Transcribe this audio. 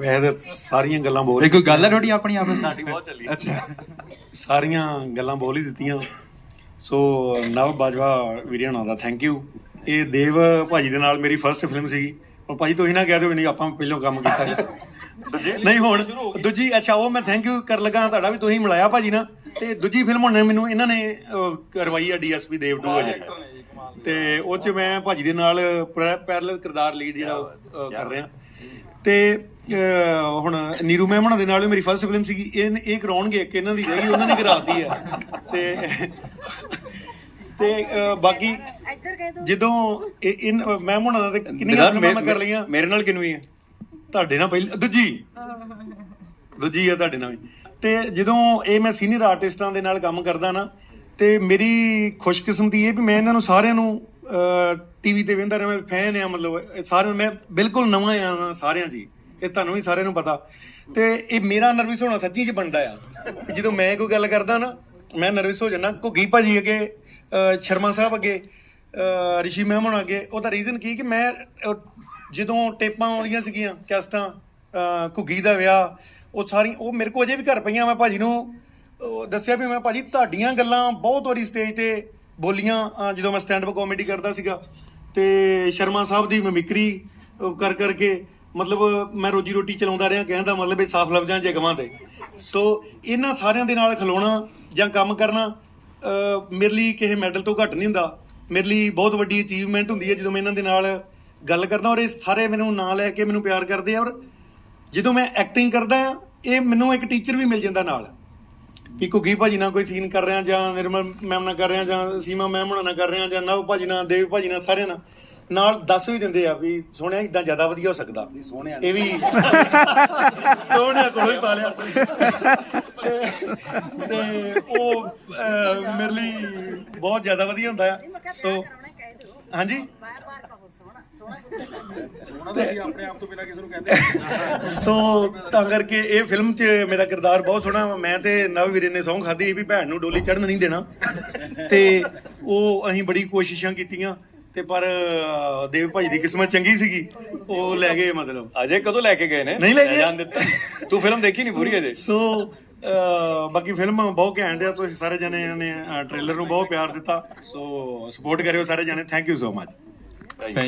ਵੈਸੇ ਤਾਂ ਸਾਰੀਆਂ ਗੱਲਾਂ ਬੋਲ ਇਹ ਕੋਈ ਗੱਲ ਹੈ ਤੁਹਾਡੀ? ਆਪਣੀ ਆਪਸ ਸਟਾਰਟਿੰਗ ਬਹੁਤ ਚੱਲੀ। ਅੱਛਾ। ਸਾਰੀਆਂ ਗੱਲਾਂ ਬੋਲ ਹੀ ਦਿੱਤੀਆਂ। ਸੋ ਨਵ ਬਾਜਵਾ ਵੀਰਿਆਂ ਦਾ ਥੈਂਕ ਯੂ ਇਹ ਦੇਵ ਭਾਜੀ ਦੇ ਨਾਲ ਮੇਰੀ ਫਰਸਟ ਫਿਲਮ ਸੀਗੀ। ਉਹ ਭਾਜੀ ਤੁਸੀਂ ਨਾ ਕਹਿ ਦਿਓ ਨਹੀਂ ਆਪਾਂ ਪਹਿਲਾਂ ਕੰਮ ਕੀਤਾ ਜੀ ਨਹੀਂ ਹੁਣ ਦੂਜੀ ਅੱਛਾ ਉਹ ਮੈਂ ਥੈਂਕ ਯੂ ਕਰ ਲਗਾ ਤੁਹਾਡਾ ਵੀ ਤੁਸੀਂ ਮਿਲਾਇਆ ਭਾਜੀ ਨਾਲ ਤੇ ਦੂਜੀ ਫਿਲਮ ਹੁਣ ਮੈਨੂੰ ਇਹਨਾਂ ਨੇ ਕਰਵਾਈ ਆ ਡੀਐਸਪੀ ਦੇਵ 2 ਆ ਜਿਹੜੀ ਤੇ ਉਹ ਚ ਮੈਂ ਭਾਜੀ ਦੇ ਨਾਲ ਪੈਰਲਲ ਕਿਰਦਾਰ ਲੀਡ ਜਿਹੜਾ ਕਰ ਰਿਹਾ। ਤੇ ਹੁਣ ਨੀਰੂ ਮੈਮ ਉਹਨਾਂ ਦੇ ਨਾਲ ਮੇਰੀ ਫਰਸਟ ਫਿਲਮ ਸੀਗੀ ਇਹ ਇਹ ਕਰਾਉਣਗੇ ਇੱਕ ਇਹਨਾਂ ਦੀ ਰਹੀ ਉਹਨਾਂ ਨੇ ਕਰਾਤੀ ਹੈ ਤੇ ਤੇ ਬਾਕੀ ਜਦੋਂ ਇਹ ਇਨ ਮੈਮ ਉਹਨਾਂ ਦਾ ਕਿੰਨੀਆਂ ਫਿਲਮਾਂ ਮੈਂ ਕਰ ਲਈਆਂ। ਮੇਰੇ ਨਾਲ ਕਿੰਨੀ ਹੈ ਤੁਹਾਡੇ ਨਾਲ ਪਹਿਲੀ ਦੂਜੀ। ਦੂਜੀ ਆ ਤੁਹਾਡੇ ਨਾਲ ਤੇ ਜਦੋਂ ਇਹ ਮੈਂ ਸੀਨੀਅਰ ਆਰਟਿਸਟਾਂ ਦੇ ਨਾਲ ਕੰਮ ਕਰਦਾ ਨਾ ਤੇ ਮੇਰੀ ਖੁਸ਼ਕਿਸਮਤੀ ਇਹ ਵੀ ਮੈਂ ਇਹਨਾਂ ਨੂੰ ਸਾਰਿਆਂ ਨੂੰ ਟੀਵੀ ਤੇ ਵੇਖਦਾ ਰਿਹਾ, ਮੈਂ ਫੈਨ ਆ ਮਤਲਬ, ਇਹ ਸਾਰਿਆਂ ਮੈਂ ਬਿਲਕੁਲ ਨਵਾਂ ਆ ਸਾਰਿਆਂ ਜੀ। ਇਹ ਤੁਹਾਨੂੰ ਵੀ ਸਾਰਿਆਂ ਨੂੰ ਪਤਾ। ਤੇ ਇਹ ਮੇਰਾ ਨਰਵਸ ਹੋਣਾ ਸੱਚੀ ਚ ਬਣਦਾ ਆ। ਜਦੋਂ ਮੈਂ ਕੋਈ ਗੱਲ ਕਰਦਾ ਨਾ, ਮੈਂ ਨਰਵਸ ਹੋ ਜਾਂਦਾ। ਘੁੱਗੀ ਭਾਜੀ ਅੱਗੇ ਸ਼ਰਮਾ ਸਾਹਿਬ ਅੱਗੇ ਰਿਸ਼ੀ ਮੈਮ ਹੋਣਾ ਅੱਗੇ, ਉਹਦਾ ਰੀਜ਼ਨ ਕੀ ਕਿ ਮੈਂ ਜਦੋਂ ਟੇਪਾਂ ਆਉਂਦੀਆਂ ਸੀਗੀਆਂ ਕੈਸਟਾਂ ਘੁੱਗੀ ਦਾ ਵਿਆਹ, ਉਹ ਸਾਰੀ, ਉਹ ਮੇਰੇ ਕੋਲ ਅਜੇ ਵੀ ਘਰ ਪਈਆਂ। ਮੈਂ ਭਾਜੀ ਨੂੰ ਦੱਸਿਆ ਵੀ ਮੈਂ, ਭਾਜੀ, ਤੁਹਾਡੀਆਂ ਗੱਲਾਂ ਬਹੁਤ ਵਾਰੀ ਸਟੇਜ ਤੇ ਬੋਲੀਆਂ ਜਦੋਂ ਮੈਂ ਸਟੈਂਡ ਅਪ ਕਾਮੇਡੀ ਕਰਦਾ ਸੀਗਾ, ਤੇ ਸ਼ਰਮਾ ਸਾਹਿਬ ਦੀ ਮਿਮਿਕਰੀ ਕਰ ਕਰਕੇ, ਮਤਲਬ ਮੈਂ ਰੋਜੀ ਰੋਟੀ ਚਲਾਉਂਦਾ ਰਿਹਾ, ਕਹਿਣ ਦਾ ਮਤਲਬ ਇਹ ਸਾਫ਼ ਲਫ਼ਜ਼ਾਂ ਜਗਵਾਂ ਦੇ ਸੋ ਇਹਨਾਂ ਸਾਰਿਆਂ ਦੇ ਨਾਲ ਖਲੋਣਾ ਜਾਂ ਕੰਮ ਕਰਨਾ ਮੇਰੇ ਲਈ ਕਿਸੇ ਮੈਡਲ ਤੋਂ ਘੱਟ ਨਹੀਂ ਹੁੰਦਾ। ਮੇਰੇ ਲਈ ਬਹੁਤ ਵੱਡੀ ਅਚੀਵਮੈਂਟ ਹੁੰਦੀ ਹੈ ਜਦੋਂ ਮੈਂ ਇਹਨਾਂ ਦੇ ਨਾਲ ਗੱਲ ਕਰਦਾ ਔਰ ਇਹ ਸਾਰੇ ਮੈਨੂੰ ਨਾਂ ਲੈ ਕੇ ਮੈਨੂੰ ਪਿਆਰ ਕਰਦੇ ਆ ਔਰ ਜਦੋਂ ਮੈਂ ਐਕਟਿੰਗ ਕਰਦਾ ਆ, ਇਹ ਮੈਨੂੰ ਇੱਕ ਟੀਚਰ ਵੀ ਮਿਲ ਜਾਂਦਾ ਨਾਲ। ਵੀ ਘੁੱਗੀ ਭਾਜੀ ਨਾਲ ਕੋਈ ਸੀਨ ਕਰ ਰਿਹਾ ਜਾਂ ਨਿਰਮਲ ਮੈਮ ਨਾਲ ਕਰ ਰਿਹਾ ਜਾਂ ਸੀਮਾ ਮੈਮ ਹੁਣਾਂ ਨਾਲ ਕਰ ਰਿਹਾ ਜਾਂ ਨਵ ਭਾਜੀ ਨਾਲ ਦੇਵ ਭਾਜੀ ਨਾਲ ਸਾਰਿਆਂ ਨਾਲ ਨਾਲ ਦੱਸ ਵੀ ਦਿੰਦੇ ਆ ਵੀ ਸੋਹਣਿਆ ਇਦਾਂ ਜ਼ਿਆਦਾ ਵਧੀਆ ਹੋ ਸਕਦਾ। ਇਹ ਵੀ ਸੋਹਣਿਆ ਕੋਲੋਂ ਹੀ ਪਾ ਲਿਆ। ਤੇ- ਤੇ ਉਹ ਅਹ, ਮੇਰੇ ਲਈ ਬਹੁਤ ਜ਼ਿਆਦਾ ਵਧੀਆ ਹੁੰਦਾ ਆ। ਸੋ ਹਾਂਜੀ? ਬਾਰ ਸੋ ਤਾਂ ਕਰਕੇ ਇਹ ਫਿਲਮ 'ਚ ਮੇਰਾ ਕਿਰਦਾਰ ਬਹੁਤ ਸੋਹਣਾ। ਮੈਂ ਤੇ ਨਵ ਵੀਰੇ ਨੇ ਸਹੁੰ ਖਾਦੀ ਵੀ ਭੈਣ ਨੂੰ ਡੋਲੀ ਚੜਨ ਨਹੀਂ ਦੇਣਾ। ਤੇ ਉਹ ਅਸੀਂ ਬੜੀ ਕੋਸ਼ਿਸ਼ਾਂ ਕੀਤੀਆਂ। ਤੇ ਪਰ ਦੇਵ ਭਾਈ ਦੀ ਕਿਸਮਤ ਚੰਗੀ ਸੀਗੀ। ਉਹ ਲੈ ਗਏ ਮਤਲਬ। ਅਜੇ ਕਦੋਂ ਲੈ ਕੇ ਗਏ ਨੇ? ਨਹੀਂ ਲੈ ਗਏ। ਜਾਣ ਦਿੱਤਾ। ਤੂੰ ਫਿਲਮ ਦੇਖੀ ਨਹੀਂ ਪੂਰੀ ਅਜੇ? ਸੋ ਬਾਕੀ ਫਿਲਮ ਬਹੁਤ ਘੈਂਟ ਆ। ਤੁਸੀਂ ਸਾਰੇ ਜਣੇ ਨੇ ਟ੍ਰੇਲਰ ਨੂੰ ਬਹੁਤ ਪਿਆਰ ਦਿੱਤਾ। ਸੋ ਸਪੋਰਟ ਕਰਿਓ ਸਾਰੇ ਜਣੇ। Thank you so much thank